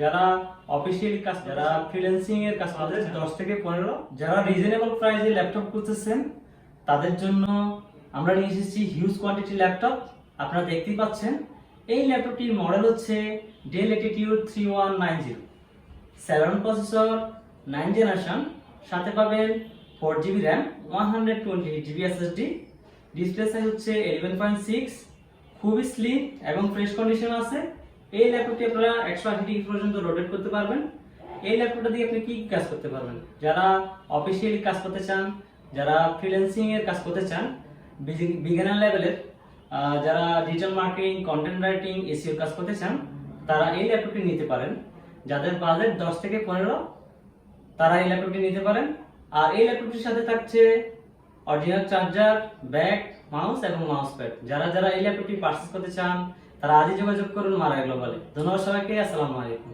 যারা অফিসিয়াল কাজ যারা ফ্রিল্যান্সিং এর কাজ তাদের দশ থেকে পনেরো, যারা রিজনেবল প্রাইসে ল্যাপটপ করতেছেন তাদের জন্য আমরা নিয়ে এসেছি হিউজ কোয়ান্টিটি ল্যাপটপ আপনারা দেখতেই পাচ্ছেন, এই ল্যাপটপটির মডেল হচ্ছে Dell Latitude three one nine zero processor nine generation সাথে পাবেন four GB RAM one hundred twenty GB display size হচ্ছে ইলেভেন পয়েন্ট সিক্স খুবই স্লিম এবং ফ্রেশ কন্ডিশন আছে। এই ল্যাপটপটি আপনারা একশো আশি ডিগ্রি পর্যন্ত রোটেট করতে পারবেন। এই ল্যাপটপটা দিয়ে আপনি কি কাজ করতে পারবেন? যারা অফিসিয়ালি কাজ করতে চান, যারা ফ্রিল্যান্সিং এর কাজ করতে চান বিগিনার লেভেলের যারা digital marketing content writing SEO কাজ করতে চান, তারা এই ল্যাপটপটি নিতে পারেন। যাদের বাজেট দশ থেকে পনেরো, তারা এই ল্যাপটপটি নিতে পারেন। আর এই ল্যাপটপটির সাথে থাকছে অরিজিনাল চার্জার ব্যাগ মাউস এবং মাউস প্যাড যারা যারা এই ল্যাপটপটি পারচেস করতে চান তারা আজই যোগাযোগ করুন মারা গ্লোবালে ধন্যবাদ সবাইকে আসসালামু আলাইকুম।